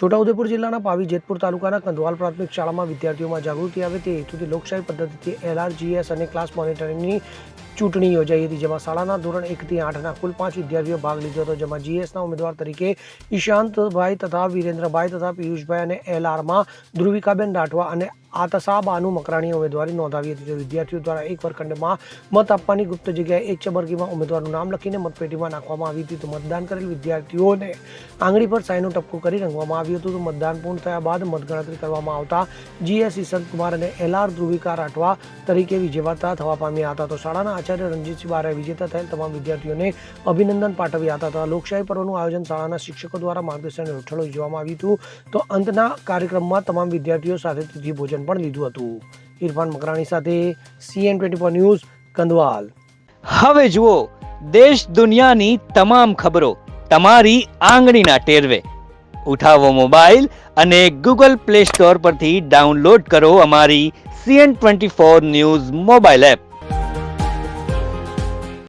છોટાઉદેપુર જિલ્લાના પાવી જેતપુર તાલુકાના કંદવાલ પ્રાથમિક શાળામાં વિદ્યાર્થીઓમાં જાગૃતિ આવે તે હેતુથી લોકશાહી પદ્ધતિથી એલઆરજીએસ અને ક્લાસ મોનિટરિંગની ચૂંટણી યોજાઈ હતી, જેમાં શાળાના ધોરણ એકથી આઠના કુલ પાંચ વિદ્યાર્થીઓ ભાગ લીધો હતો, જેમાં જીએસના ઉમેદવાર તરીકે ઈશાંતભાઈ તથા વિરેન્દ્રભાઈ તથા પિયુષભાઈ અને એલઆરમાં ધ્રુવિકાબેન રાઠવા અને આતસા બાનુ મકરાણીએ ઉમેદવારી નોંધાવી હતી. તો વિદ્યાર્થીઓ દ્વારા એક વર્ગખંડમાં મત આપવાની ગુપ્ત જગ્યાએ એક ચબરગીમાં ઉમેદવારનું નામ લખીને મતપેટીમાં નાખવામાં આવી હતી, તો મતદાન કરેલ વિદ્યાર્થીઓને આંગળી પર સાઈનો ટપકું કરી રંગવામાં આવ્યું હતું. તો મતદાન પૂર્ણ થયા બાદ મતગણતરી કરવામાં આવતા જીએસ ઈશંતકુમાર અને એલ આર ધ્રુવિકા રાઠવા તરીકે વિજેવાતા થવા પામ્યા હતા. તો શાળાના આચાર્ય રણજીતસિંહ બારે વિજેતા થયેલ તમામ વિદ્યાર્થીઓને અભિનંદન પાઠવ્યા હતા. તથા લોકશાહી પર્વનું આયોજન શાળાના શિક્ષકો દ્વારા માર્ગદર્શન હેઠળ યોજવામાં આવ્યું હતું. તો અંતના કાર્યક્રમમાં તમામ વિદ્યાર્થીઓ સાથે તિથિ ભોજન પણ લીધું હતું. ઇરફાન મકરાણી સાથે CN twenty four news Kandwal. હવે જુઓ, દેશ દુનિયાની તમામ ખબરો તમારી આંગળીના ટેરવે. ઉઠાવો મોબાઈલ અને ગૂગલ પ્લે સ્ટોર પરથી ડાઉનલોડ કરો અમારી CN twenty four news mobile app.